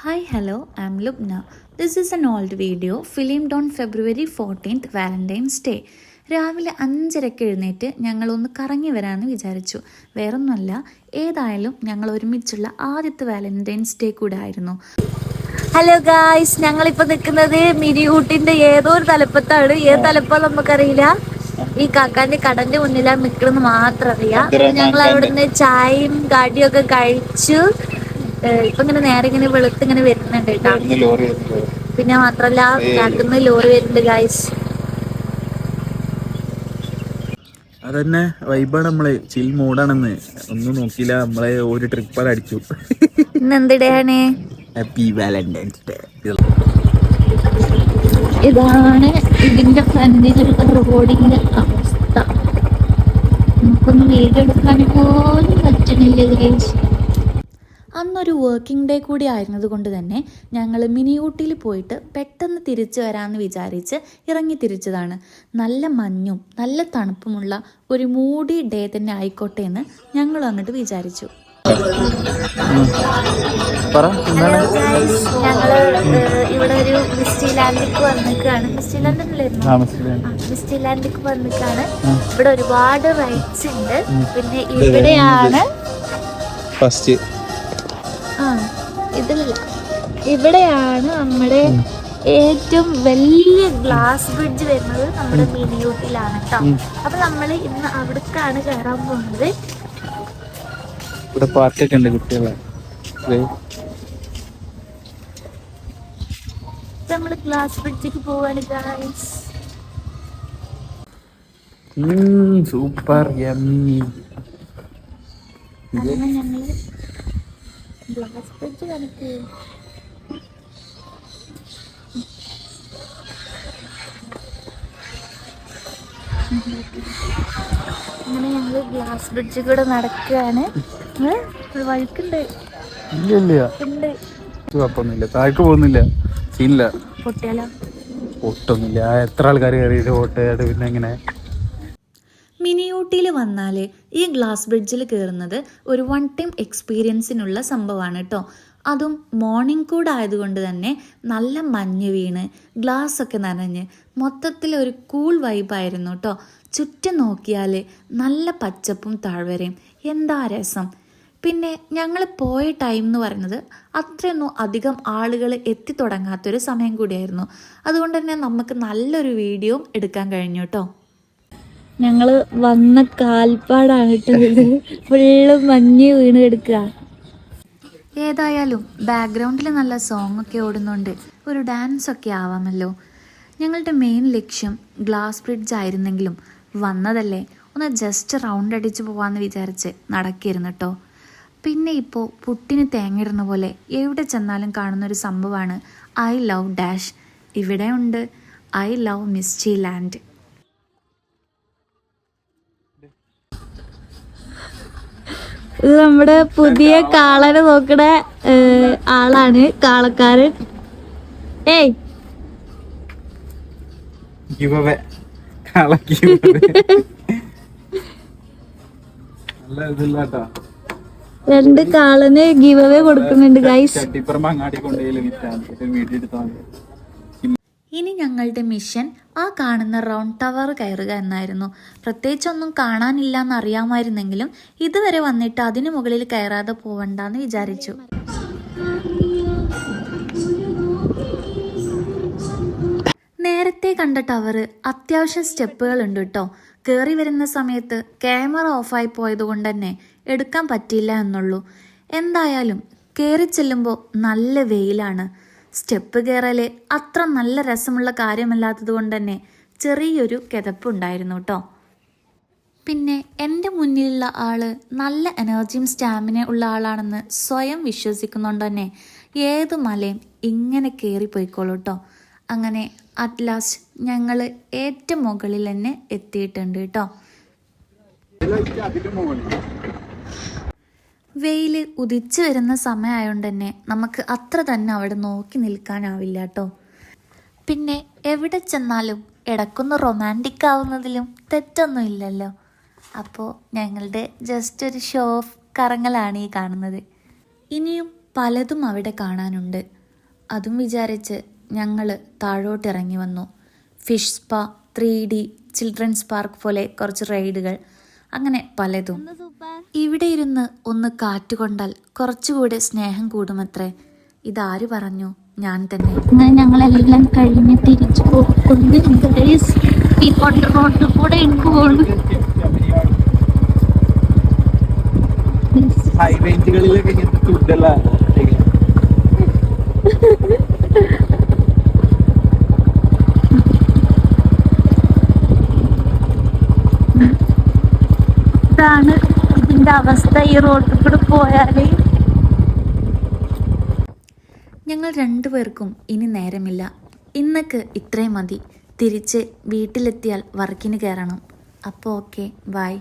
Hi, hello, I'm Lubna. This is an old video filmed on February 14th, Valentine's Day. രാവിലെ അഞ്ചരയ്ക്ക് എഴുന്നേറ്റ് ഞങ്ങളൊന്ന് കറങ്ങി വരാമെന്ന് വിചാരിച്ചു. വേറൊന്നുമല്ല ഏതായാലും ഞങ്ങൾ ഒരുമിച്ചുള്ള ആദ്യത്തെ വാലന്റൈൻസ് ഡേ കൂടെ ആയിരുന്നു. ഹലോ ഗായ്സ് ഞങ്ങളിപ്പോൾ നിൽക്കുന്നത് മിരിയൂട്ടിന്റെ ഏതോ ഒരു തലപ്പത്താണ്? ഏത് തലപ്പം നമുക്കറിയില്ല. ഈ കാക്കാന്റെ കടന്റെ മുന്നിലാണ് നിൽക്കണമെന്ന് മാത്രം അറിയാം. ഞങ്ങൾ അവിടുന്ന് ചായയും കാടിയും ഒക്കെ കഴിച്ചു. ഇപ്പൊ ഇങ്ങനെ നേരെ ഇങ്ങനെ വെളുത്ത് ഇങ്ങനെ വരുന്നുണ്ട് കേട്ടോ. പിന്നെ മാത്രല്ല കാട്ടുന്ന ലോറി വരുന്നുണ്ട് ഗായ്സ് അതന്നെ വൈബാണ് നമ്മളെ. ചിൽ മൂടാണെന്ന് ഒന്നും നോക്കിയില്ല. നമ്മളെ ഒരു ട്രിപ്പ് അടിച്ചു. ഇന്ന് ഹാപ്പി വാലന്റൈൻസ് ഡേ ഇതാണ് ഇതിന്റെ ഫ്രണ്ടിലുള്ള റോഡിന്റെ അവസ്ഥ. നമുക്കൊന്നും വീട് എടുക്കാൻ പോലും പറ്റണില്ല ഗൈസ് അന്നൊരു വർക്കിംഗ് ഡേ കൂടി ആയിരുന്നത് കൊണ്ട് തന്നെ ഞങ്ങൾ മിനി ഊട്ടിയിൽ പോയിട്ട് പെട്ടെന്ന് തിരിച്ചു വരാമെന്ന് വിചാരിച്ച് ഇറങ്ങി തിരിച്ചതാണ്. നല്ല മഞ്ഞും നല്ല തണുപ്പുമുള്ള ഒരു മൂടി ഡേ തന്നെ ആയിക്കോട്ടെ എന്ന് ഞങ്ങൾ അങ്ങോട്ട് വിചാരിച്ചു. പറ എന്താണ്? ഞങ്ങൾ ഇവിടെ ഒരു മിസ്റ്റി ലാൻഡിലേക്ക് വന്നിക്കാണ് മിസ്റ്റി ലാൻഡ് അല്ലായിരുന്നു താമസിക്കുന്നത് മിസ്റ്റി ലാൻഡിലേക്ക് വന്നിക്കാണ് ഇവിടെ ഒരുപാട് റൈറ്റ്സ് ഉണ്ട്. പിന്നെ ഇവിടെയാണ് ഫസ്റ്റ് ആ ഇതിലല്ല. ഇവിടെയാണ് നമ്മുടെ ഏറ്റവും വലിയ ഗ്ലാസ് ബ്രിഡ്ജ് വരുന്നത് നമ്മുടെ മിനിയൂട്ടിലാണ് കേട്ടോ അപ്പൊ നമ്മൾ ഇന്ന് അവിടേക്കാണ് കയറാൻ പോകുന്നത്. ഇവിടെ പാർക്കൊക്കെ ഉണ്ട് കുട്ടികളെ. നമ്മൾ ഗ്ലാസ് ബ്രിഡ്ജിക്ക് പോവാണ് ഗായ്സ് സൂപ്പർ യമ്മി അങ്ങനെ ഞങ്ങൾ ഗ്ലാസ് ബ്രിഡ്ജ് കണക്ക്. അങ്ങനെ ഞങ്ങൾ ഗ്ലാസ് ബ്രിഡ്ജ് കൂടെ നടക്കുകയാണ്. വഴുക്കുണ്ട് കുഴപ്പമൊന്നുമില്ല. താഴേക്ക് പോകുന്നില്ല. സീനില്ല. പൊട്ടിയാലോ? ഒട്ടൊന്നുമില്ല എത്ര ആൾക്കാർ കയറിയിട്ട് ഓട്ട് പിന്നെ എങ്ങനെ? മിനി ഊട്ടിയിൽ വന്നാൽ ഈ ഗ്ലാസ് ബ്രിഡ്ജിൽ കയറുന്നത് ഒരു വൺ ടൈം എക്സ്പീരിയൻസിനുള്ള സംഭവമാണ് കേട്ടോ അതും മോർണിംഗ് കൂടെ ആയതുകൊണ്ട് തന്നെ നല്ല മഞ്ഞ് വീണ് ഗ്ലാസ് ഒക്കെ നനഞ്ഞ് മൊത്തത്തിൽ ഒരു കൂൾ വൈബായിരുന്നു കേട്ടോ ചുറ്റും നോക്കിയാൽ നല്ല പച്ചപ്പും താഴ്വരയും. എന്താ രസം? പിന്നെ ഞങ്ങൾ പോയ ടൈം എന്ന് പറയുന്നത് അത്രയൊന്നും അധികം ആളുകൾ എത്തിത്തുടങ്ങാത്തൊരു സമയം കൂടിയായിരുന്നു. അതുകൊണ്ട് തന്നെ നമുക്ക് നല്ലൊരു വീഡിയോ എടുക്കാൻ കഴിഞ്ഞു കേട്ടോ ഞങ്ങൾ വന്ന കാൽപ്പാടാണ് കിട്ടുന്നത് ഫുള്ള് മഞ്ഞ് വീണ് കിടക്കുക ഏതായാലും ബാക്ക്ഗ്രൗണ്ടിൽ നല്ല സോങ് ഒക്കെ ഓടുന്നുണ്ട്. ഒരു ഡാൻസ് ഒക്കെ ആവാമല്ലോ. ഞങ്ങളുടെ മെയിൻ ലക്ഷ്യം ഗ്ലാസ് ബ്രിഡ്ജ് ആയിരുന്നെങ്കിലും വന്നതല്ലേ? ഒന്ന് ജസ്റ്റ് റൗണ്ട് അടിച്ച് പോവാന്ന് വിചാരിച്ച് നടക്കിയിരുന്നു കേട്ടോ പിന്നെ ഇപ്പോൾ പുട്ടിന് തേങ്ങയിടുന്ന പോലെ എവിടെ ചെന്നാലും കാണുന്ന ഒരു സംഭവമാണ് ഐ ലവ് ഡാഷ് ഇവിടെ ഉണ്ട് ഐ ലവ് മിസ്റ്റി ലാൻഡ് ഇത് നമ്മുടെ പുതിയ കാളനെ നോക്കണ ആളാണ് കാളക്കാരൻ. ഏയ്. രണ്ട് കാളന് ഗീവ് അവേ കൊടുക്കുന്നുണ്ട് ഗൈസ് അങ്ങാടി കൊണ്ടുപോയി ഇനി ഞങ്ങളുടെ മിഷൻ ആ കാണുന്ന റൗണ്ട് ടവർ കയറുക എന്നായിരുന്നു. പ്രത്യേകിച്ചൊന്നും കാണാനില്ല എന്നറിയാമായിരുന്നെങ്കിലും ഇതുവരെ വന്നിട്ട് അതിനു മുകളിൽ കയറാതെ പോവണ്ടെന്ന് വിചാരിച്ചു. നേരത്തെ കണ്ട ടവർ അത്യാവശ്യം സ്റ്റെപ്പുകൾ ഉണ്ട് കേട്ടോ കയറി വരുന്ന സമയത്ത് ക്യാമറ ഓഫായി പോയത് കൊണ്ട് തന്നെ എടുക്കാൻ പറ്റിയില്ല എന്നുള്ളൂ. എന്തായാലും കയറി ചെല്ലുമ്പോൾ നല്ല വെയിലാണ്. സ്റ്റെപ്പ് കയറൽ അത്ര നല്ല രസമുള്ള കാര്യമല്ലാത്തത് കൊണ്ട് തന്നെ ചെറിയൊരു കിതപ്പുണ്ടായിരുന്നു കേട്ടോ പിന്നെ എന്റെ മുന്നിലുള്ള ആൾ നല്ല എനർജിയും സ്റ്റാമിന ഉള്ള ആളാണെന്ന് സ്വയം വിശ്വസിക്കുന്നുണ്ട് തന്നെ ഏത് മലയും ഇങ്ങനെ കയറിപ്പോയിക്കോളൂ കേട്ടോ അങ്ങനെ അറ്റ് ലാസ്റ്റ് ഞങ്ങൾ ഏറ്റവും മുകളിൽ തന്നെ എത്തിയിട്ടുണ്ട് കേട്ടോ വെയിൽ ഉദിച്ചു വരുന്ന സമയമായതുകൊണ്ട് തന്നെ നമുക്ക് അത്ര തന്നെ അവിടെ നോക്കി നിൽക്കാനാവില്ല കേട്ടോ പിന്നെ എവിടെ ചെന്നാലും ഇടക്കൊന്ന് റൊമാന്റിക് ആവുന്നതിലും തെറ്റൊന്നും ഇല്ലല്ലോ അപ്പോൾ ഞങ്ങളുടെ ജസ്റ്റ് ഒരു ഷോ ഓഫ് കറങ്ങലാണ് ഈ കാണുന്നത്. ഇനിയും പലതും അവിടെ കാണാനുണ്ട്. അതും വിചാരിച്ച് ഞങ്ങൾ താഴോട്ടിറങ്ങി വന്നു. Fish spa three D children's park പോലെ കുറച്ച് റൈഡുകൾ അങ്ങനെ പലതും. ഇവിടെ ഇരുന്ന് ഒന്ന് കാറ്റുകൊണ്ടാൽ കുറച്ചുകൂടെ സ്നേഹം കൂടുമത്രേ. ഇതാര് പറഞ്ഞു? ഞാൻ തന്നെ. അങ്ങനെ ഞങ്ങളെല്ലാം കഴിഞ്ഞ് തിരിച്ചു പോകുന്നു ഈ കൊണ്ട റോഡിൽ കൂടെ എനിക്ക് പോകണം ഹൈ റേഞ്ചുകളിലൊക്കെ ഇങ്ങനത്തെ ഫുഡല്ല ഇതാണ് ഇതിന്റെ അവസ്ഥ ഈ റോഡിൽ കൂടെ പോയാൽ ഞങ്ങൾ രണ്ടുപേർക്കും ഇനി നേരമില്ല. ഇന്നക്ക് ഇത്രയും മതി. തിരിച്ച് വീട്ടിലെത്തിയാൽ വർക്കിന് കയറണം. അപ്പോൾ ഓക്കെ. ബൈ.